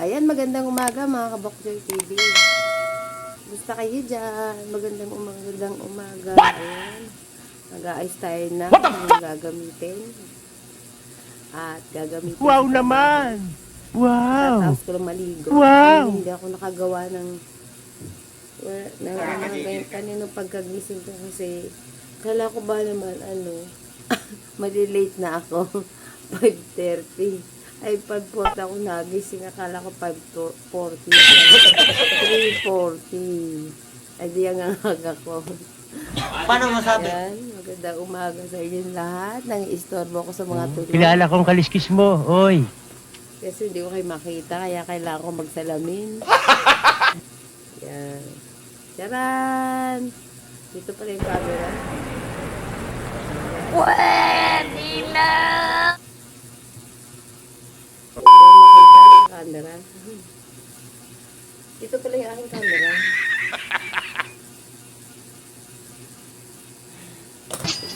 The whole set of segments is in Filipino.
Ayan, magandang umaga mga kabokjoy TV. Gusto kayo dyan? Magandang umaga, magandang umaga. Ayan. Mag-aayos tayo na ng gagamitin. At gagamitin. Wow naman! Wow! Tapos ko lang maligo. Wow! Ay, hindi ako nakagawa ng wala, ng ano, kanino pagkagising ko kasi kala ko ba naman ano, malilate na ako. 5.30. Ay, 5.40 ako nagising. Akala ko 5.40. 3.40. Ay, di ang aga ko. Paano masabi? Yan, magandang umaga sa inyo lahat. Nang istorbo ko sa mga tulog. Kilala kong kaliskis mo, oy. Kasi hindi ko kayo makita, kaya kailangan ko magsalamin. Yan. Charan! Dito pala yung camera. Pwede na! Hindi ko makita sa camera. Dito pala yung aking camera.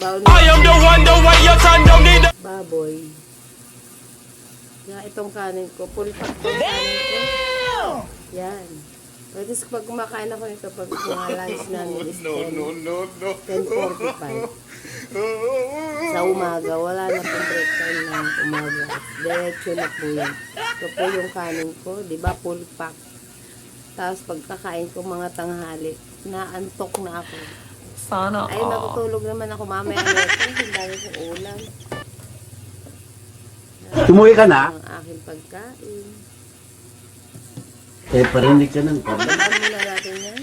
I am the one, the way your son don't need baboy. Na itong kanin ko, full pack kanin ko. Yan. Pwede sa pag kumakain ako nito, pag mga lunch namin is 10, no, no. 10.45. Sa umaga, wala na pong break time ng umaga. Diretso na po yun. Ito po yung kanin ko, di ba, full pack. Tapos pagkakain ko mga tanghali, naantok na ako. Sana Ay, matutulog naman ako mamaya. Hindi dami kong ulam. Umuwi ka na? Ang aking pagkain. Eh, parinig ka ng kaba. Balikan muna natin yan.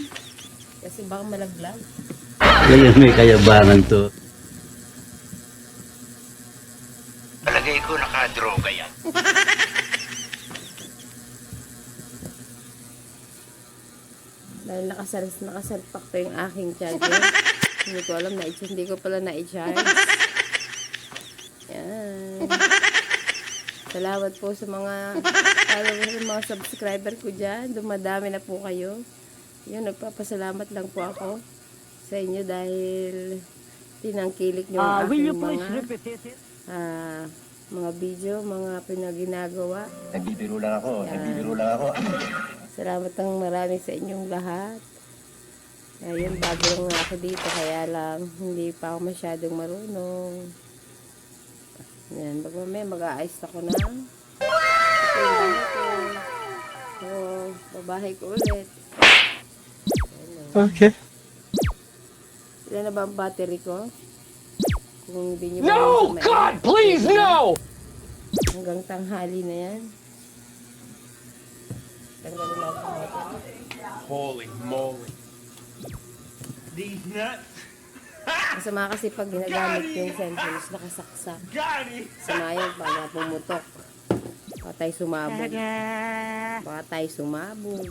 Kasi baka malaglag. Ngayon may kayabangan to. Palagay ko nakadroga yan. Dahil nakasal, nakasalpak to yung aking charger. hindi ko alam na hindi ko pala na-charge. Yan. Salamat po sa mga followers, sa mga subscriber ko dyan. Dumadami na po kayo. Yun, nagpapasalamat lang po ako sa inyo dahil tinangkilik nyo ang Ah, will you aking please mga, repeat it? ah, mga video, mga pinaginagawa. Nagbibiro lang ako. Yan. Nagbibiro lang ako. Salamat ng marami sa inyong lahat. Ayun, bago lang ako dito, kaya lang hindi pa ako masyadong marunong. Yan, pag mamaya mag-aayos ako na. Ito yung bahay ko. So, babahay ko ulit. Okay. Ilan na ba ang battery ko? Kung hindi nyo No! ba God, please, no! Hanggang tanghali na yan. Tanggalin ang battery. Holy moly. These nuts. Masama kasi pag ginagamit yung cellphone, nakasaksak. Sama yun, para pumutok. Baka tayo sumabog. Baka tayo sumabog.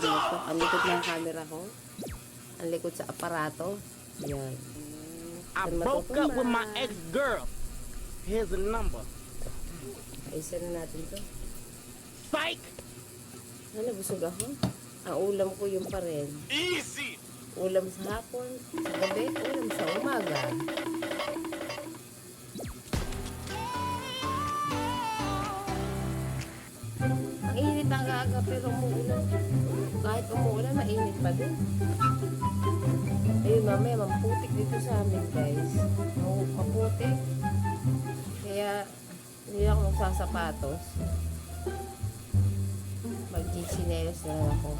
Dito, ang likod ng camera ko. Ang likod sa aparato. Yan. I broke up with my ex-girl. Here's the number. Ayusin na natin to. Psych! Ano, busog ako? Ang ulam ko yung pa rin. Easy! Ulam sa hapon, sa gabi, ulam sa umaga. Ang init ang aga pero umuulan. Kahit umuulan, mainit pa din. Ayun, mamaya, mamputik dito sa amin, guys. Maputik. Kaya, hindi ako magsasapatos. Mag-chinelos na lang ako.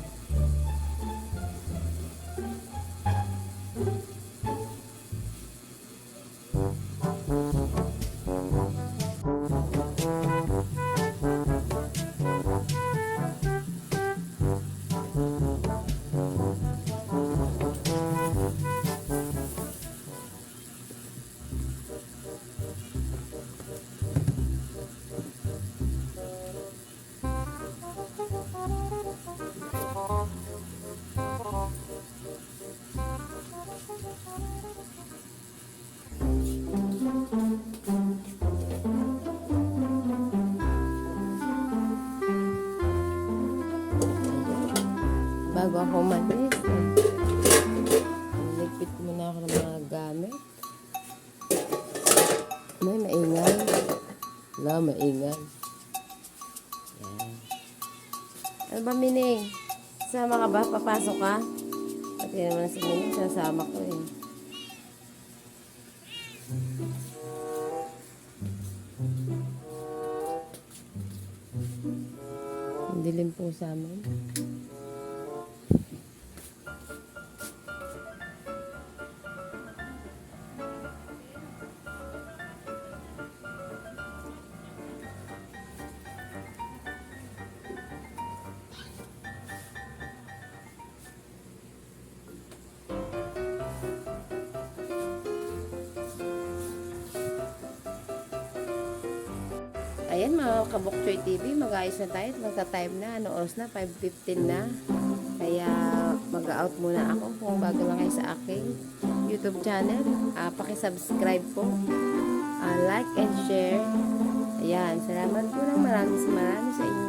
Bago ako umalis. Ligpit muna ako ng mga gamit. May maingay. Wala, maingay. Yan. Ano ba, Mining? Sama ka ba? Papasok ka? Pati naman si Mining, sasama ko eh. Dilim po sa amin. Ayan mga kabukchoy TV, mag-ayos na tayo. Magta-time na. Ano oras na? 5.15 na. Kaya mag-out muna ako kung bago lang kayo sa aking YouTube channel. Uh, Paki-subscribe po. Ah, like and share. Ayan. Salamat po ng marami sa marami sa inyo.